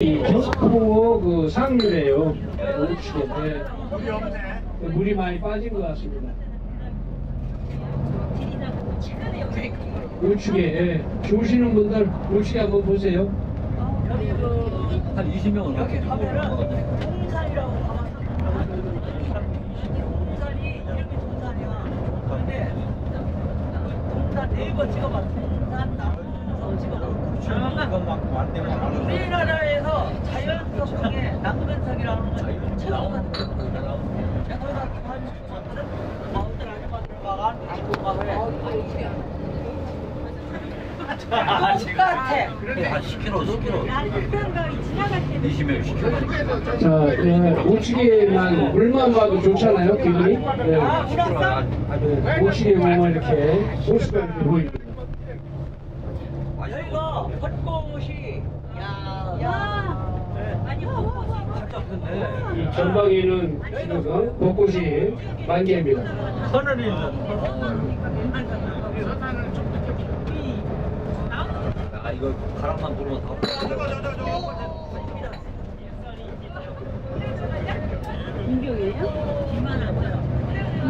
이 경포 그 상류래요. 우측에 물이 많이 빠진 것 같습니다. 우측에 예. 좋으시는 분들 우측에 한번 보세요. 여기 그한 20명은 여기 가면은 동산이라고 가봤어. 동산이 이름이 동산이야. 근데 동산 네번 찍어봤어. 동산 나무서 찍어봤어. 우리나라에 서 자연석 중에 낭만석이라는 건 최고 같은 거. 내가 한 마음들 아줌마들 막 안고 가면 똑같아. 한 10kg, 10kg. 난그 지나갈 때 20명 10kg. 자, 예, 우측에만 물만 봐도 좋잖아요, 기분이. 물었어? 예, 우측에 보면 이렇게 호수가 이렇게 보입니다. 여기가 벚꽃이 야, 야. 아니 벚꽃이 진짜 큰데. 이 전방에는 지금 벚꽃이 만개입니다. 하늘이 있는. 아 이거 바람만 불으면 다. 공격이에요?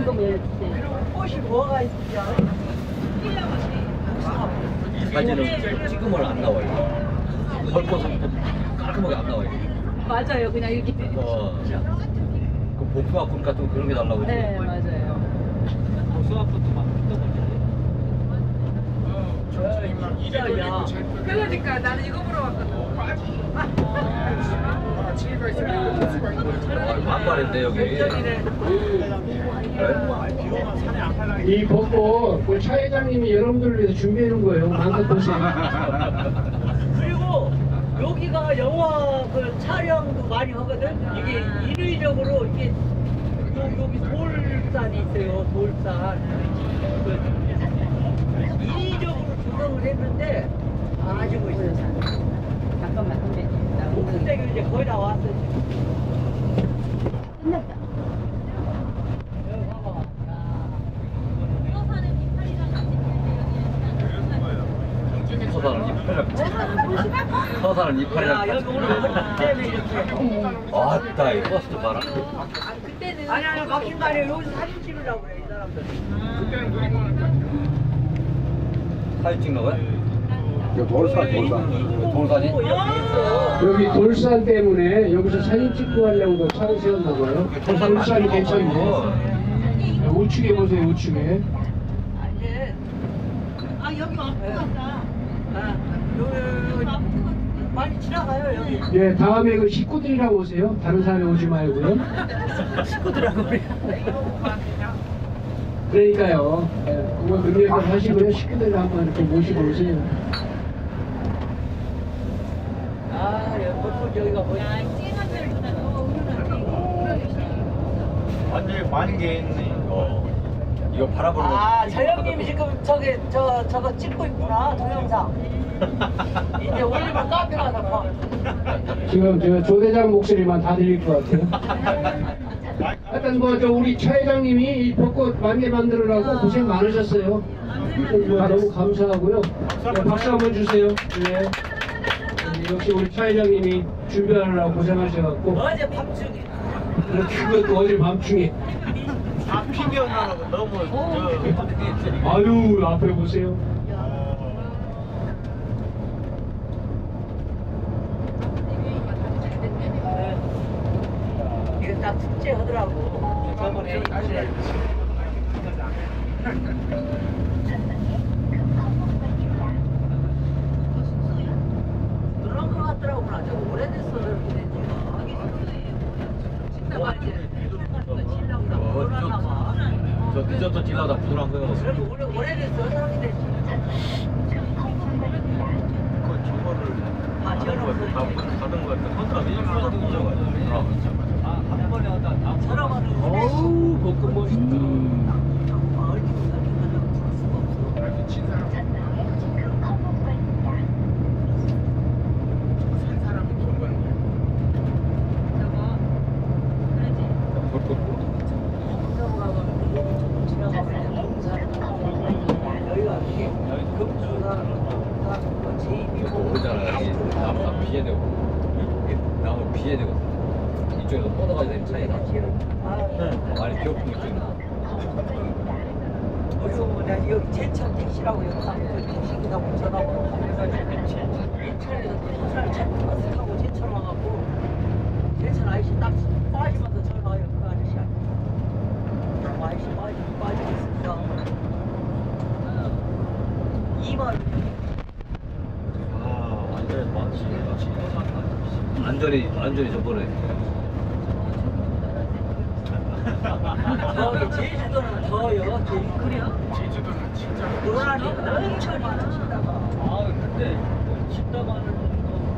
이거 왜? 꽃이 뭐가? 이 사진은 찍으면 안 나와요. 헐꽃은 깔끔하게 안 나와요. 맞아요, 그냥 이렇게. 어. 그 복숭아 꽃 같은 거 그런 게 달라고. 네, 맞아요. 복숭아 꽃도 막 야, 그러니까 나는 이거 보러 왔거든. 만발인데 여기. 네? 이 벚꽃 우리 차 회장님이 여러분들을 위해서 준비해 놓은 거예요. 보세요. 그리고 여기가 영화 그 촬영도 많이 하거든. 이게 인위적으로 이게 요- 여기 돌산이 있어요. 돌산. 그 인위적으로 조성을 했는데 아주 멋있어요. 잠깐만, 선배. 나 이제 거의 다 왔어. 끝났다. 여기 봐봐. 야. 서산은 이파리. 서산은 야, 이파리랑 여기 오늘 같이. 아따 이 버스도 봐라. 아니, 아니, 막힌 거 아니에요. 여기서 사진 찍으려고 그래, 이 사람들. 사진 찍는 거야? 돌산 돌산 돌산이? 오, 여기 돌산 때문에 여기서 사진 찍고 가려고 차를 세웠나 봐요. 돌산이 괜찮네. 우측에 보세요, 우측에. 아, 이제. 아, 여기 와보고 갔다. 아, 여기, 여기 많이 지나가요, 여기. 예, 다음에 그 식구들이랑 오세요. 다른 사람이 오지 말고요. 식구들하고 그래. 그러니까요. 예, 그거 능력을 하시고요. 식구들 한번 이렇게 모시고 오세요. 아, 여기 여기가 뭐야. 완전히 만개 있네 이거 이거 바라보는 아, 저 형님이 지금 저기, 저, 저거 찍고 있구나, 동영상. 이제 올리면 카페 가서 봐. 지금 저 조대장 목소리만 다 들릴 것 같아요. 하여튼 뭐 저 우리 차 회장님이 이 벚꽃 만개 만들으라고 고생 많으셨어요. 다 너무 감사하고요. 네, 박수 한번 주세요. 네. 네, 역시 우리 차 회장님이 준비하느라고 고생하셔갖고 어제 밤중에. 그것도 어제 밤중에 다 피겨나라고 너무 저 아유 앞에 보세요. 이거 딱 축제 하더라고. 저번에 이제 그런 거 같더라고. 나 저거 오래됐어, 그렇게 된 지가. 진짜 많이 디저트 딜러다 부드러운. 그래도 오래, 오래됐어, 사람이 됐지. 그 저거를 아, 저런 다 거. 가는 거 같아 컨트라 미니스가 붙여가지고 한 번에 하다 다 사람하는 거. 어우 벚꽃 멋있다. 아, 이렇게 생각하면 볼 수가 없어. 지나가면 여기가 이게 금 비해야 되거든. 이쪽에서 뻗어가지고 차에 다 아, 많이 비어픈 이쪽에. 어디서 내가 여기 제천 택시라고 여기 딱 택시기다 전화번호 해가지고 인천에서 또 사람 차 타고 제천 와갖고 제천 아저씨 딱 빠지면서 전화해요 그 아저씨한테 그 아저씨 빠지 빠지고 있으니까 2만 원. 안전이 안전이 저번에. 저기 제주도는 더요? 제주 그래요? 제주도는 진짜 노란이 엄청 많으시다가. 아 근데 집담하는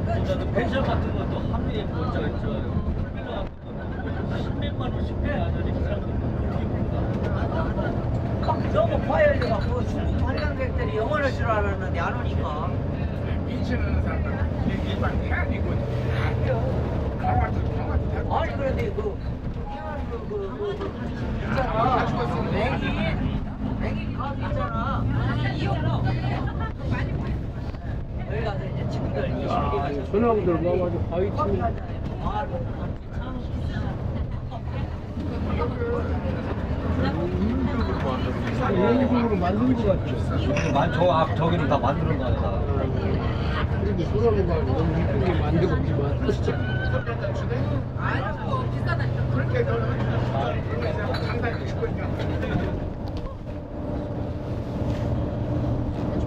거보다는 펜션 같은 것도 하루에 같은 것도 십몇만 원씩 해야 되는 사람들. 어떻게 너무 파열돼갖고 중국 관광객들이 영어를 줄 알았는데 안 오니까 인천하는 사람들 일반 해안이고 강화도 강화도 아니 그런데 그 태안 그, 그, 그, 그 있잖아. 맥인 맥인 가수 있잖아. 이용로 여기 가서 이제 친구들 20개 가서 전화부들 모아가지고 바위 치는 아, 일부러 만든 것 같죠. 만, 저 앞, 저기는 다 만드는 거 아니야. 그리고 소라무가 너무 이쁘게 만들고.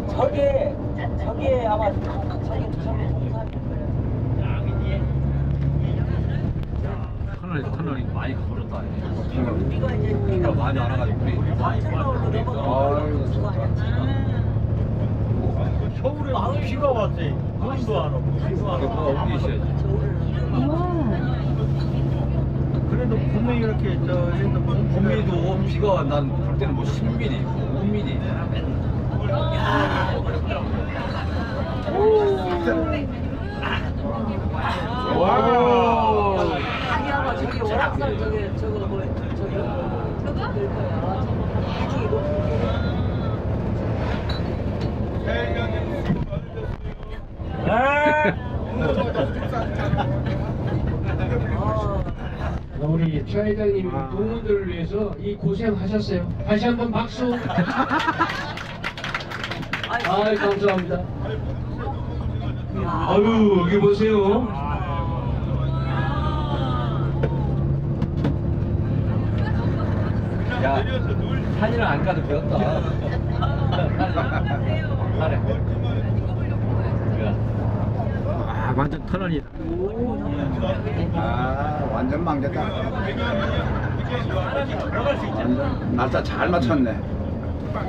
저게 저게 아마 저게 저게 동산일 거예요 터널이 터널이 많이 가버렸다. 우리가 이제 많이 안 와가지고 우리 관찰마을로 넘어가고 아니야 겨울에 비가 왔지. 눈도 안 오고 비도 안 오고. 어디 있어야지. 그래도 봄에 이렇게 저 봄에도 비가 난볼 때는 뭐 10mm, 5mm. 와. 저기 뭐 저기 저거 될 거야 아, 우리 최 회장님 동무들을 위해서 이 고생하셨어요. 다시 한번 박수. 아 감사합니다. 아유 여기 보세요. 야, 산이랑 안 가도 배웠다. 산에. 아 완전 터널이다. 아 완전. 완전 날짜 잘 맞췄네.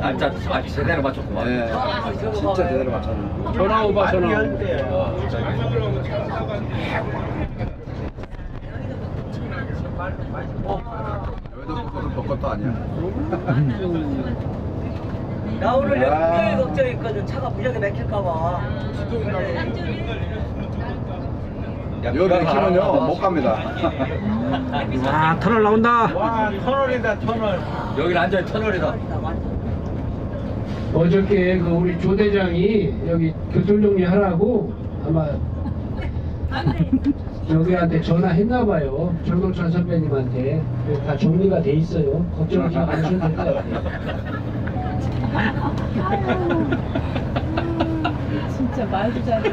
날짜 아, 제대로 맞췄구만. 네, 진짜 제대로 맞췄네. 전화 오바 전화. 때 벚꽃은 벚꽃도 아니야. 나 오늘 여기 야. 굉장히 걱정했거든 차가 무지하게 막힐까봐 야, 여기 비가 맥히면요. 못 갑니다. 와 터널 나온다. 와 터널이다 터널. 여기는 완전히 터널이다. 어저께 그 우리 조 대장이 여기 교통 정리 하라고 아마 여기한테 전화했나 봐요. 정동찬 선배님한테 다 정리가 돼 있어요. 걱정하지 않으셔도 될 것 같아요. 진짜 말도 잘해.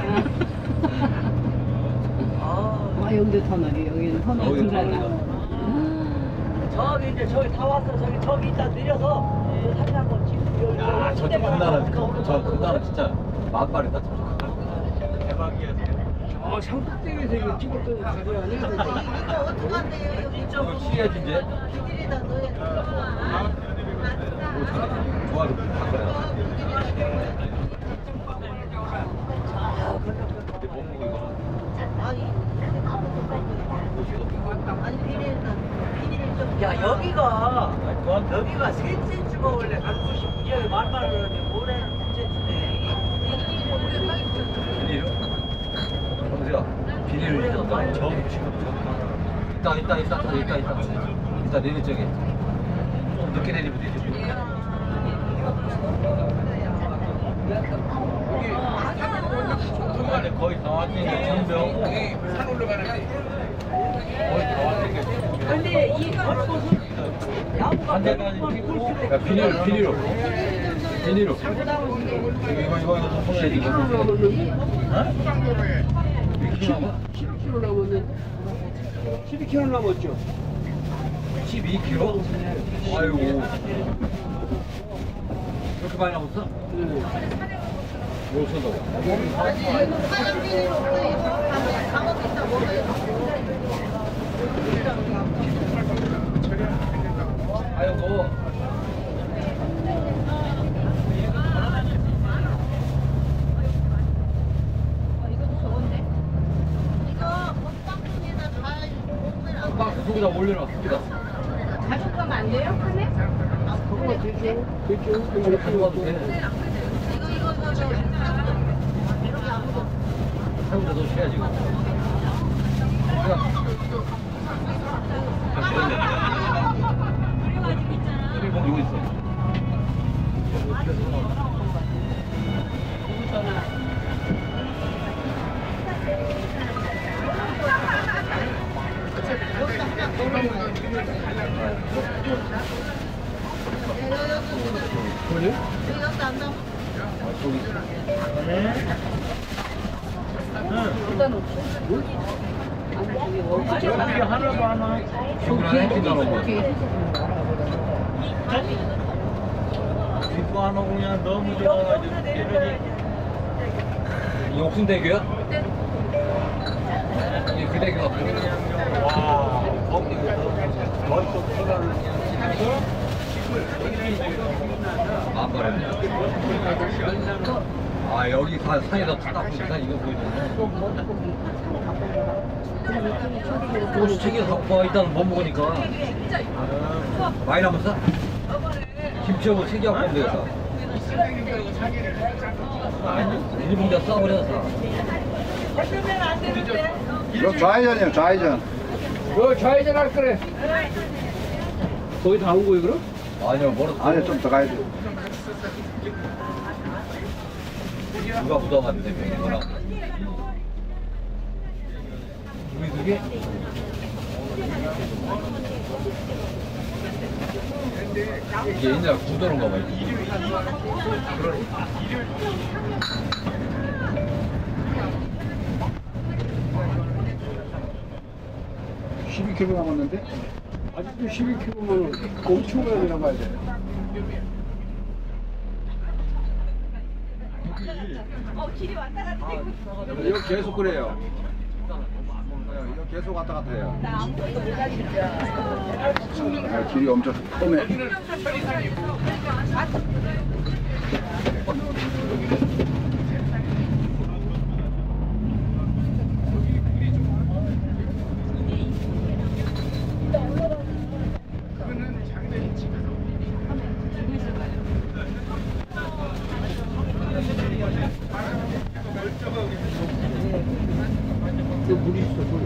아, 아 여기도 터널이 여기는 터널 여기 들어가나. 저기 이제 저기 다 왔어 저기 저기 이따 내려서 저 사진 한번 찍고 여기 야, 저 손대고 큰나라, 한번 저 큰나라 진짜 만발이다. 대박이야. 아, 상국대에서 이거 찍었던 자료 아니야? 이쪽으로 치야지 이제. 오, 잘해. 좋아도 바꿔야 근데 못 먹고 이거는. 야 여기가 셋째 주가 원래 간수시 무지하게 말만 하는데 주네 비닐요? 비닐을 일단 저 지금 있다 있다 있다 있다 있다 있다 있다 내리 쪽에. 늦게 내리면 되지. 거의 다 왔으니까 정병. 산 올라가는데 거의 다 왔으니까 근데 이거 야구가 반대까지 피고 야 비닐 비닐로 비닐로 이거 이거 이거 이거 이거 이거 이거 이거 12km 남았는 12km 남았죠? 12km? 아유 그렇게 많이 남았어? 네. 뭘 쏟아? 아유 너 속에다 올려놔 속에다 가져가면 안 돼요? 판에? 그거 되죠? 되죠? 이거 가져가도 돼 세우다 너 쉬어야지 이거 일본 오고 그냥 너무 좋아가지고 이 옥순대교야? 이게 그 대교 같고 와 거기서 안 바랬냐 아 여기 가 산에다 딱 보니까 이거 보이던데 혹시 챙겨서 갖고 와 일단 못 먹으니까 많이 남았어? 김치하고 챙겨 갖고 오면 되겠다 일본자 싸버려서 이거 좌회전이에요 좌회전 너 좌회전 할 거래. 거기 다온 거예요, 그럼? 아니요 멀었어 안에 좀더 가야 돼. 누가 부담한데 이거랑? 우리 두 개 이게 옛날 구도론가 봐 이거. 12kg 남았는데 아직도 12kg면 엄청 많이 남아야? 돼. 이거 계속 그래요. 이거 계속 왔다 갔다 해요. 아, 길이 엄청 험해 그거는 장례 집에서 물 있어, 물.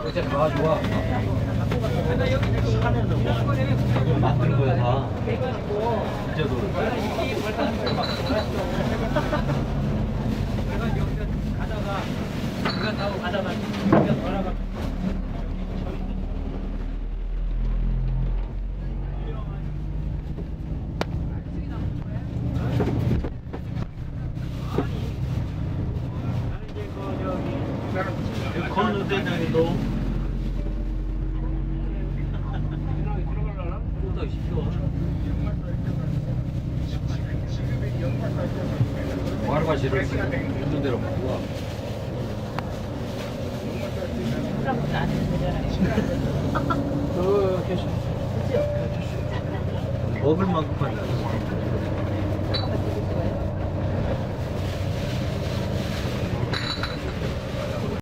그렇게 다 좋아 이거 만드는 거야 다 진짜도 또 시켜 와르바시를 있는 대로 먹고 와 어, 계속. 먹을 만큼 받아.